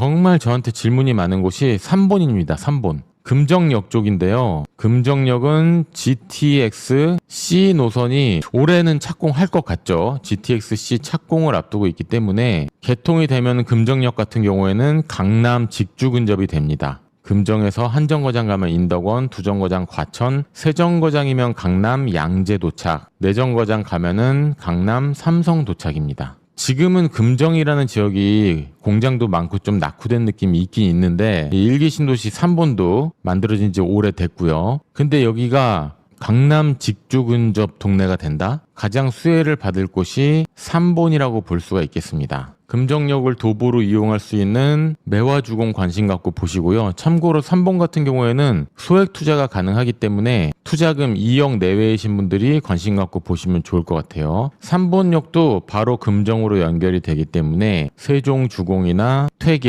정말 저한테 질문이 많은 곳이 3번입니다. 3번. 금정역 쪽인데요. 금정역은 GTX C 노선이 올해는 착공할 것 같죠. GTX C 착공을 앞두고 있기 때문에 개통이 되면 금정역 같은 경우에는 강남 직주 근접이 됩니다. 금정에서 한 정거장 가면 인덕원, 두 정거장 과천, 세 정거장이면 강남 양재 도착, 내정거장 가면은 강남 삼성 도착입니다. 지금은 금정이라는 지역이 공장도 많고 좀 낙후된 느낌이 있긴 있는데 이 일기 신도시 3번도 만들어진 지 오래됐고요. 근데 여기가 강남 직주 근접 동네가 된다? 가장 수혜를 받을 곳이 3번이라고 볼 수가 있겠습니다. 금정역을 도보로 이용할 수 있는 매화주공 관심 갖고 보시고요. 참고로 3번 같은 경우에는 소액 투자가 가능하기 때문에 투자금 2억 내외이신 분들이 관심 갖고 보시면 좋을 것 같아요. 3번역도 바로 금정으로 연결이 되기 때문에 세종주공이나 퇴계